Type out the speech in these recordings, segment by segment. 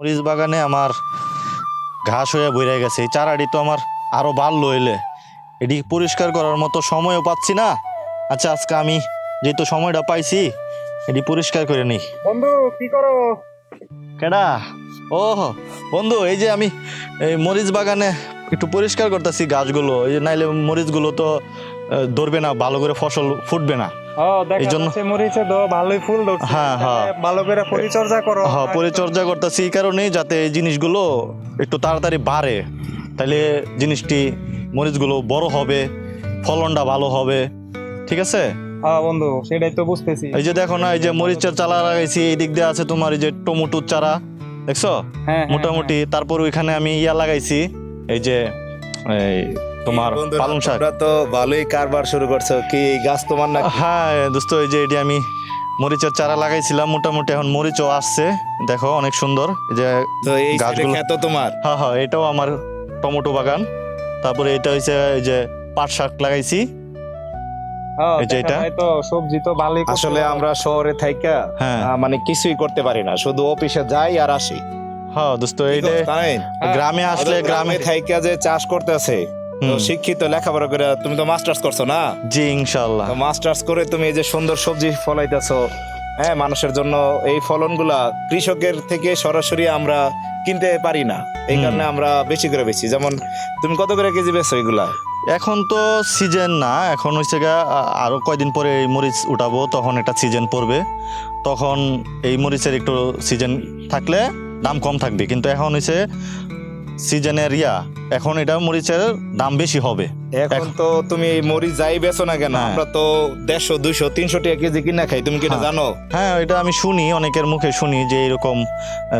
মরিচ বাগানে আমার ঘাস হয়ে বইরে গেছে। এই চারাটি তো আমার আরও ভালো হইলে এটি পরিষ্কার করার মতো সময়ও পাচ্ছি না। আচ্ছা আজকে আমি যেহেতু সময়টা পাইছি এটি পরিষ্কার করে নিই। বন্ধু কি করো? কেডা? ও বন্ধু এই যে আমি এই মরিচ বাগানে একটু পরিষ্কার করতেছি গাছগুলো। এই যে নাইলে মরিচগুলো তো ধরবে না ভালো করে ফসল ফুটবে না। এই জন্য- মরিচে তো ভালোই ফুল হ্যাঁ, হ্যাঁ। ভালো করে পরিচর্যা করো। হ্যাঁ পরিচর্যা করতেছি এই কারণেই যাতে এই জিনিসগুলো একটু তাড়াতাড়ি বাড়ে। তাহলে জিনিসটি মরিচগুলো বড় হবে ফলনটা ভালো হবে। ঠিক আছে? হ্যাঁ বন্ধু সেটাই তো বুঝতেছি। এই যে দেখো না এই যে মরিচের চারা লাগাইছি এই দিক দিয়ে আছে তোমার এই যে টমেটোর চারা দেখছ? মোটামুটি তারপর ওইখানে আমি ইয়া লাগাইছি এই যে এই তোমার পালং শাক? তোমরা তো ভালোই কারবার শুরু করছ। কি এই গাছ তোমার না হ্যাঁ দোস্ত এই যে এটি আমি মরিচের চারা লাগাইছিলাম মোটামুটি এখন মরিচও আসছে। দেখো অনেক সুন্দর। এই যে তো এই গাছগুলো- তোমার? হ্যাঁ হ্যাঁ এটাও আমার টমেটো বাগান। তারপরে এটা এই যে পাট শাক লাগাইছি। হ্যাঁ, সবজি তো ভালোই আসলে আমরা শহরে থাইকা হ্যাঁ। মানে কিছুই করতে পারি না। শুধু অফিসে যাই আর আসি। হ্যাঁ দোস্ত এইটা হ্যাঁ, গ্রামে আসলে গ্রামে থাইকা যে চাষ করতেছে শিক্ষিত লেখাপড়া করে তুমি তো মাস্টার্স করছ না? জি ইনশাল্লাহ মাস্টার্স করে তুমি এই যে সুন্দর সবজি ফলাইতেছো হ্যাঁ মানুষের জন্য এই ফলনগুলা কৃষকের থেকে সরাসরি আমরা কিনতে পারি না। এই। কারণে আমরা বেশি করে বেশি যেমন তুমি কত করে কেজি বেচো এগুলা? এখন তো সিজন না এখন হচ্ছে আরও কয়দিন পরে এই মরিচ উঠাবো তখন এটা সিজন পড়বে। তখন এই মরিচের একটু সিজন থাকলে দাম কম থাকবে। কিন্তু এখন হচ্ছে সিজনের ইয়া এখন এটা মরিচের দাম বেশি হবে এখন তো তুমি মরিচ যাই বেচো না কেন হ্যাঁ। আমরা তো দেড়শো দুইশো তিনশো টাকা কেজি কিনা খাই তুমি কি এটা হ্যাঁ। জানো হ্যাঁ এটা আমি শুনি অনেকের মুখে শুনি যে এরকম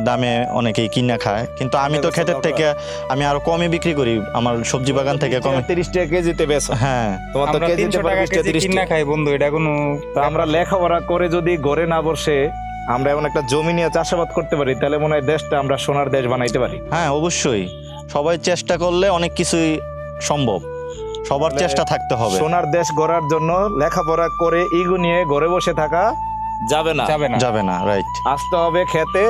দামে অনেকেই কিনা খায় কিন্তু আমি তো ক্ষেতের থেকে আমি আরও কমে বিক্রি করি আমার সবজি বাগান থেকে কমে তিরিশ টাকা কেজিতে বেচো হ্যাঁ তোমার তো কেজিতে তিনশো টাকা 20 টাকা, কেজি 30 টাকা। খাই বন্ধু এটা কোনো আমরা লেখাপড়া করে যদি গড়ে না বসে আমরা এমন একটা জমি নিয়ে চাষাবাদ করতে পারি তাহলে মনে হয় দেশটা আমরা সোনার দেশ বানাইতে পারি। হ্যাঁ অবশ্যই। সবাই চেষ্টা করলে অনেক কিছুই সম্ভব। সবার চেষ্টা থাকতে হবে। সোনার দেশ গড়ার জন্য লেখাপড়া করে ইগু নিয়ে ঘরে বসে থাকা যাবে না। যাবে না। যাবে না রাইট আসতে হবে খেতে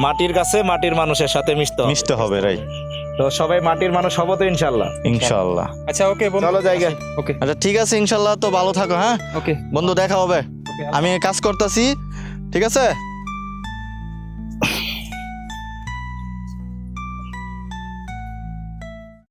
মাটির কাছে মাটির মানুষের সাথে মিশতে হবে। মিশতে হবে রাইট তো সবাই মাটির মানুষ হব তো ইনশাল্লাহ। ইনশাল্লাহ। আচ্ছা ওকে বন্ধু। চলো জায়গা। ওকে আচ্ছা ঠিক আছে ইনশাল্লাহ তো ভালো থাকো হ্যাঁ? ওকে বন্ধু দেখা হবে। আমি কাজ করতেছি। ঠিক আছে?